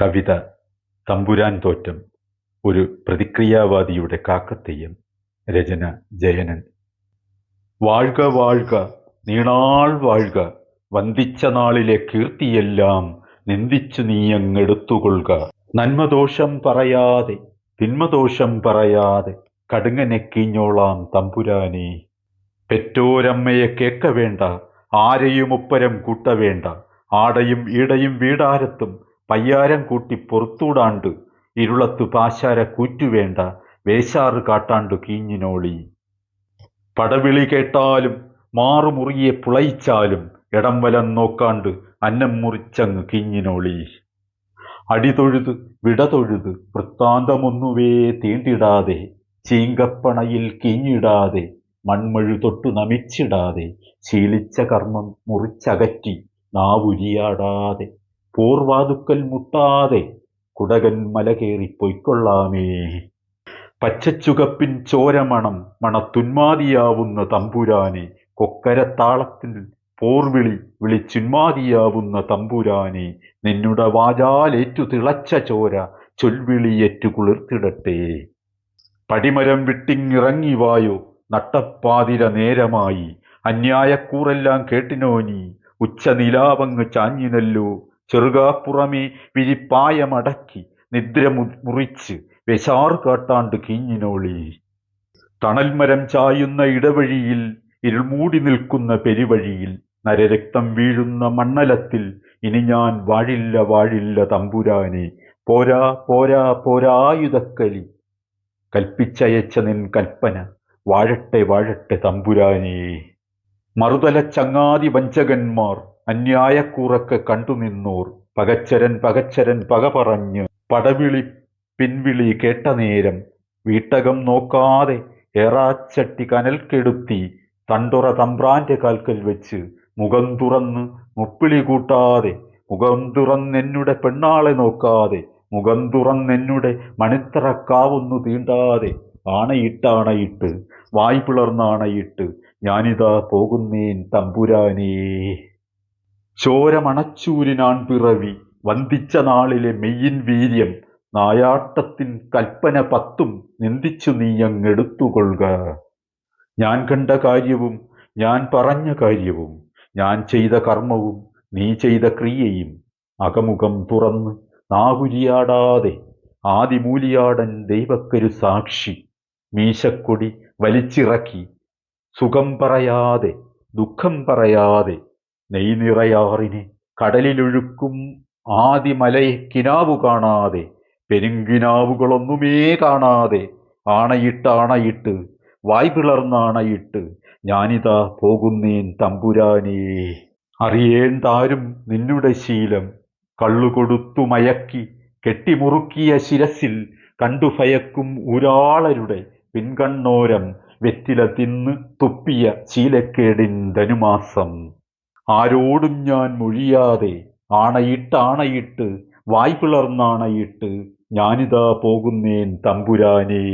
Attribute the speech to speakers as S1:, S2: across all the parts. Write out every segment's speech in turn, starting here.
S1: കവിത തമ്പുരാൻ തോറ്റം ഒരു പ്രതിക്രിയാവാദിയുടെ കാക്കത്തെയ്യം രചന ജയനൻ. വാഴ്ക വാഴ്ക നീണാൾ വാഴ്ക വന്ദിച്ച നാളിലെ കീർത്തിയെല്ലാം നിന്ദിച്ചു നീയങ്ങെടുത്തുകൊള്ളുക നന്മദോഷം പറയാതെ തിന്മദോഷം പറയാതെ കടുങ്ങനെ കീഞ്ഞോളാം തമ്പുരാനെ. പെറ്റോരമ്മയെ കേക്ക വേണ്ട ആരെയും ഒപ്പരം കൂട്ടവേണ്ട ആടയും ഈടയും വീടാരത്തും പയ്യാരം കൂട്ടി പൊറത്തൂടാണ്ട് ഇരുളത്തു പാശാര കൂറ്റുവേണ്ട വേശാറ് കാട്ടാണ്ടു കീഞ്ഞിനോളി. പടവിളി കേട്ടാലും മാറുമുറിയെ പുളയിച്ചാലും ഇടം വലം നോക്കാണ്ട് അന്നം മുറിച്ചങ്ങ് കീഞ്ഞിനോളി. അടിതൊഴുത് വിടതൊഴുത് വൃത്താന്തമൊന്നുവേ തീണ്ടിടാതെ ചീങ്കപ്പണയിൽ കീഞ്ഞിടാതെ മൺമഴു തൊട്ടു നമിച്ചിടാതെ ശീലിച്ച കർമ്മം മുറിച്ചകറ്റി നാവുരിയാടാതെ. പോർവാതുക്കൽ മുട്ടാതെ കുടകൻ മല കയറി പൊയ്ക്കൊള്ളാമേ. പച്ചച്ചുകപ്പിൻ ചോരമണം മണത്തുന്മാതിയാവുന്ന തമ്പുരാനെ കൊക്കരത്താളത്തിൽ പോർവിളി വിളിച്ചുന്മാതിയാവുന്ന തമ്പുരാനെ നിന്നുടെ വാചാലേറ്റു തിളച്ച ചോര ചൊൽവിളിയേറ്റു കുളിർത്തിടട്ടെ. പടിമരം വിട്ടിങ്ങിറങ്ങി വായോ നട്ടപ്പാതിര നേരമായി. അന്യായക്കൂറെല്ലാം കേട്ടിനോ നീ? ഉച്ച നിലാവങ്ങ് ചാഞ്ഞിനല്ലോ ചെറുകാപ്പുറമേ വിരിപ്പായമടക്കി നിദ്ര മുറിച്ച് വെശാർ കാട്ടാണ്ട് കീഞ്ഞിനോളി. തണൽമരം ചായുന്ന ഇടവഴിയിൽ ഇരുൾമൂടി നിൽക്കുന്ന പെരുവഴിയിൽ നരരക്തം വീഴുന്ന മണ്ണലത്തിൽ ഇനി ഞാൻ വാഴില്ല വാഴില്ല തമ്പുരാനെ. പോരാ പോരാ പോരായുധക്കലി കൽപ്പിച്ചയച്ച നിൻ കൽപ്പന വാഴട്ടെ വാഴട്ടെ തമ്പുരാനേ. മറുതല ചങ്ങാതി വഞ്ചകന്മാർ അന്യായക്കൂറൊക്കെ കണ്ടുനിന്നൂർ പകച്ചരൻ പകച്ചരൻ പക പറഞ്ഞ് പടവിളി പിൻവിളി കേട്ട നേരം വീട്ടകം നോക്കാതെ ഏറാച്ചട്ടി കനൽ കെടുത്തി തണ്ടുറ തമ്പ്രാന്റെ കാൽക്കൽ വെച്ച് മുഖം തുറന്ന് മുപ്പിളി കൂട്ടാതെ മുഖം തുറന്നെന്നുടെ പെണ്ണാളെ നോക്കാതെ മുഖം തുറന്നെന്നുടെ മണിത്തറക്കാവൊന്നു തീണ്ടാതെ ആണയിട്ടാണയിട്ട് വായ് പിളർന്നാണയിട്ട് ഞാനിതാ പോകുന്നേൻ തമ്പുരാനേ. ചോരമണച്ചൂരിനാൺ പിറവി. വന്ദിച്ച നാളിലെ മെയ്യിൻ വീര്യം. നായാട്ടത്തിൻ കൽപ്പന പത്തും നിന്ദിച്ചു നീയങ്ങെടുത്തുകൊള്ളുക ഞാൻ കണ്ട കാര്യവും ഞാൻ പറഞ്ഞ കാര്യവും ഞാൻ ചെയ്ത കർമ്മവും നീ ചെയ്ത ക്രിയയും അകമുഖം തുറന്ന് നാകുരിയാടാതെ ആദിമൂലിയാടൻ ദൈവക്കരു സാക്ഷി മീശക്കൊടി വലിച്ചിറക്കി. സുഖം പറയാതെ ദുഃഖം പറയാതെ നെയ്നിറയാറിനെ കടലിലൊഴുക്കും ആദിമലയെ കിനാവു കാണാതെ പെരുങ്കിനാവുകളൊന്നുമേ കാണാതെ ആണയിട്ട് ആണയിട്ട് വായ് പിളർന്നാണയിട്ട് ഞാനിതാ പോകുന്നേൻ തമ്പുരാനേ. അറിയേണ്ടാരും നിന്നുടെ ശീലം കള്ളുകൊടുത്തു മയക്കി കെട്ടിമുറുക്കിയ ശിരസിൽ കണ്ടു ഭയക്കും ഊരാളരുടെ പിൻകണ്ണോരം വെറ്റില തിന്ന് തുപ്പിയ ശീലക്കേടിൻ ധനുമാസം. ആരോടും ഞാൻ മൊഴിയാതെ ആണയിട്ട് വായ് പിളർന്നാണയിട്ട് ഞാനിതാ പോകുന്നേൻ തമ്പുരാനേ.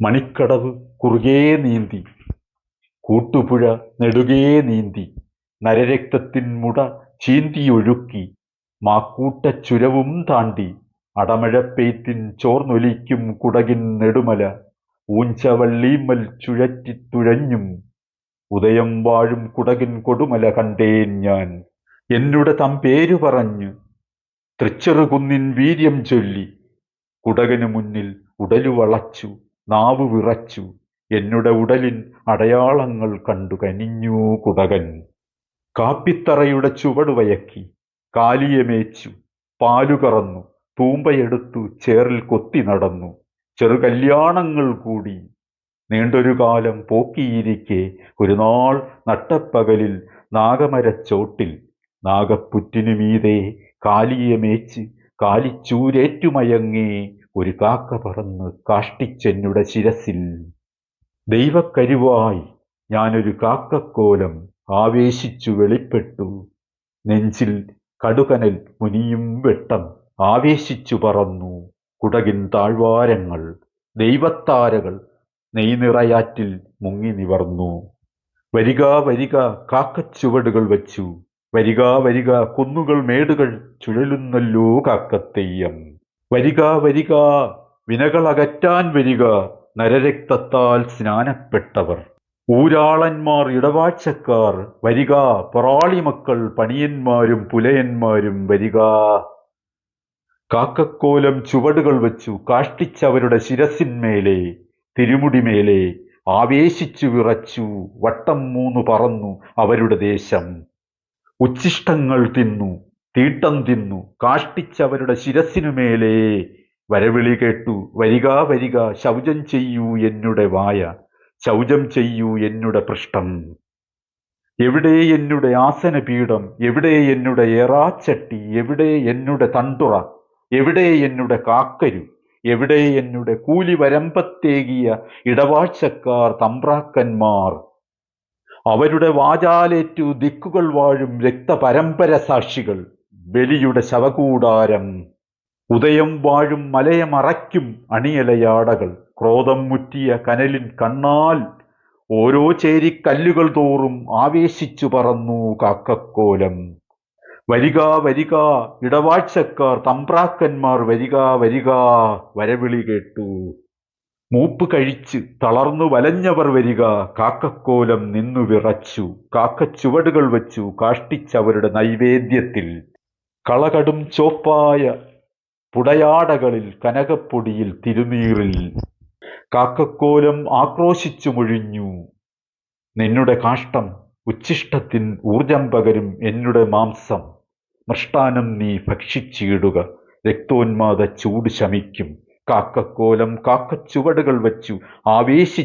S1: മണിക്കടവ് കുറുകേ നീന്തി കൂട്ടുപുഴ നെടുകേ നീന്തി നരരക്തത്തിൻ മുട ചീന്തിയൊഴുക്കി മാക്കൂട്ട ചുരവും താണ്ടി അടമഴപ്പെയ്ത്തിൻ ചോർന്നൊലിക്കും കുടകിൻ നെടുമല ഊഞ്ചവള്ളീമൽ ചുഴറ്റിത്തുഴഞ്ഞും ഉദയം വാഴും കുടകിൻ കൊടുമല കണ്ടേൻ ഞാൻ. എന്നുടെ തമ്പേരു പറഞ്ഞു തൃച്ചെറുകുന്നിൻ വീര്യം ചൊല്ലി കുടകന് മുന്നിൽ ഉടലു വളച്ചു നാവു വിറച്ചു. എന്നുടെ ഉടലിൻ അടയാളങ്ങൾ കണ്ടു കനിഞ്ഞു കുടകൻ. കാപ്പിത്തറയുടെ ചുവട് വയക്കി കാലിയമേച്ചു പാലു കറന്നു തൂമ്പയെടുത്തു ചേറിൽ കൊത്തി നടന്നു. ചെറുകല്യാണങ്ങൾ കൂടി നീണ്ടൊരു കാലം പോക്കിയിരിക്കെ ഒരു നാൾ നട്ടപ്പകലിൽ നാഗമരച്ചോട്ടിൽ നാഗപ്പുറ്റിനു മീതെ കാലിയമേച്ച് കാലിച്ചൂരേറ്റുമയങ്ങേ ഒരു കാക്ക പറന്ന് കാഷ്ടിച്ചെന്നുടെ ശിരസിൽ. ദൈവക്കരുവായി ഞാനൊരു കാക്കക്കോലം ആവേശിച്ചു വെളിപ്പെട്ടു. നെഞ്ചിൽ കടുകനൽ മുനിയും വെട്ടം ആവേശിച്ചു പറന്നു. കുടകിൻ താഴ്വാരങ്ങൾ ദൈവത്താരകൾ നെയ്നിറയാറ്റിൽ മുങ്ങി നിവർന്നു. വരിക വരിക കാക്കച്ചുവടുകൾ വച്ചു. വരിക വരിക കുന്നുകൾ മേടുകൾ ചുഴലുന്നല്ലോ കാക്കത്തെയ്യം. വരിക വരിക വിനകളകറ്റാൻ വരിക നരരക്തത്താൽ സ്നാനപ്പെട്ടവർ. ഊരാളന്മാർ ഇടവാഴ്ചക്കാർ വരിക പൊറാളി മക്കൾ പണിയന്മാരും പുലയന്മാരും വരിക. കാക്കക്കോലം ചുവടുകൾ വച്ചു കാഷ്ടിച്ചവരുടെ ശിരസിന്മേലെ തിരുമുടിമേലെ ആവേശിച്ചു വിറച്ചു വട്ടം മൂന്നു പറന്നു അവരുടെ ദേശം. ഉച്ഛിഷ്ടങ്ങൾ തിന്നു തീട്ടം തിന്നു കാഷ്ടിച്ചവരുടെ ശിരസിനുമേലെ വരവിളി കേട്ടു വരിക വരിക ശൗചം ചെയ്യൂ എന്നുടെ വായ ശൗചം ചെയ്യൂ എന്നുടെ പൃഷ്ഠം. എവിടെ എന്നുടെ ആസനപീഠം എവിടെ എന്നുടെ ഏറാച്ചട്ടി എവിടെ എന്നുടെ തണ്ടുറ എവിടെ എന്നുടെ കാക്കരു എവിടെ എന്നുടെ കൂലി വരമ്പത്തേകിയ ഇടവാഴ്ചക്കാർ തമ്പ്രാക്കന്മാർ. അവരുടെ വാചാലേറ്റു ദിക്കുകൾ വാഴും രക്തപരമ്പര സാക്ഷികൾ. ബലിയുടെ ശവകൂടാരം ഉദയം വാഴും മലയമറയ്ക്കും അണിയലയാടകൾ. ക്രോധം മുറ്റിയ കനലിൻ കണ്ണാൽ ഓരോ ചേരിക്കല്ലുകൾ തോറും ആവേശിച്ചു പറന്നു കാക്കക്കോലം. വരിക വരിക ഇടവാഴ്ചക്കാർ തമ്പ്രാക്കന്മാർ വരിക വരിക വരവിളി കേട്ടു. മൂപ്പ് കഴിച്ച് തളർന്നു വലഞ്ഞവർ വരിക കാക്കക്കോലം നിന്നു വിറച്ചു കാക്കച്ചുവടുകൾ വച്ചു കാഷ്ടിച്ചവരുടെ നൈവേദ്യത്തിൽ. കളകടും ചോപ്പായ പുടയാടകളിൽ കനകപ്പൊടിയിൽ തിരുനീറിൽ. കാക്കക്കോലം ആക്രോശിച്ചു മൊഴിഞ്ഞു. നിന്നുടെ കാഷ്ടം ഉച്ഛിഷ്ടത്തിൻ ഊർജം പകരും എന്നുടെ മാംസം. മൃഷ്ടാനം നീ ഭക്ഷിച്ചിടുക. രക്തോന്മാദ ചൂട് ശമിക്കും. കാക്കക്കോലം കാക്കച്ചുവടുകൾ വച്ചു ആവേശി